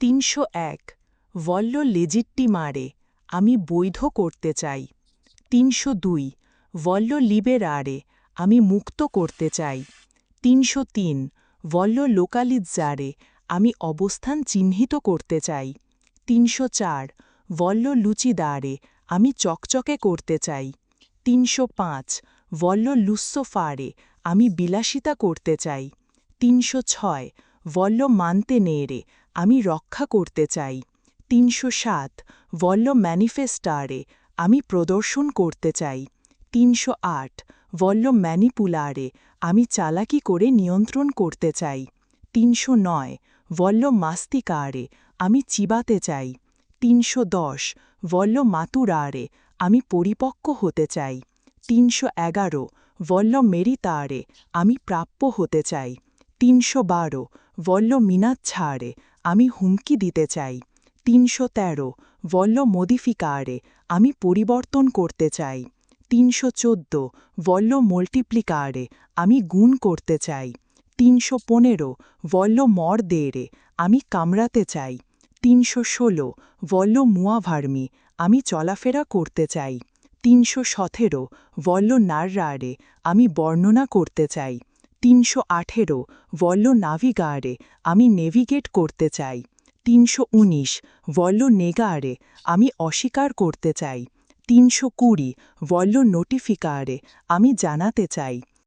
তিনশো এক। ভল্ল লেজিট্টি মারে, আমি বৈধ করতে চাই। তিনশো দুই। ভল্ল লিবেরারে আমি মুক্ত করতে চাই। তিনশো তিন। ভল্ল লোকালিজারে আমি অবস্থান চিহ্নিত করতে চাই। তিনশো চার। ভল্ল লুচিদারে আমি চকচকে করতে চাই। তিনশো পাঁচ। ভল্ল লুস্সোফারে আমি বিলাসিতা করতে চাই। তিনশো ছয়। ভল্ল মানতে নেড়ে আমি রক্ষা করতে চাই। তিনশো সাত, ভল্ল ম্যানিফেস্টারে আমি প্রদর্শন করতে চাই। তিনশো আট, ভল্ল ম্যানিপুলারে আমি চালাকি করে নিয়ন্ত্রণ করতে চাই। তিনশো নয়, ভল্ল মাস্তিকারে আমি চিবাতে চাই। তিনশো দশ, ভল্ল মাতুরারে আমি পরিপক্ক হতে চাই। তিনশো এগারো, ভল্ল মেরিতারে আমি প্রাপ্য হতে চাই। তিনশো বারো, ভল্ল মিনাচ্ছাড়ে আমি হুমকি দিতে চাই। তিনশো তেরো ভল্ল মডিফিকারে আমি পরিবর্তন করতে চাই। তিনশো চোদ্দ ভল্ল মল্টিপ্লিকারে আমি গুণ করতে চাই। তিনশো পনেরো ভল্ল মর দেড়ে আমি কামড়াতে চাই। তিনশো ষোলো ভল্ল মুয়াভার্মি আমি চলাফেরা করতে চাই। তিনশো সতেরো ভল্ল নাররারে আমি বর্ণনা করতে চাই। তিনশো আঠেরো ভল্ল নাভিগারে আমি নেভিগেট করতে চাই। তিনশো উনিশ ভল্ল নেগারে আমি অস্বীকার করতে চাই। তিনশো কুড়ি ভল্ল নোটিফিকারে আমি জানাতে চাই।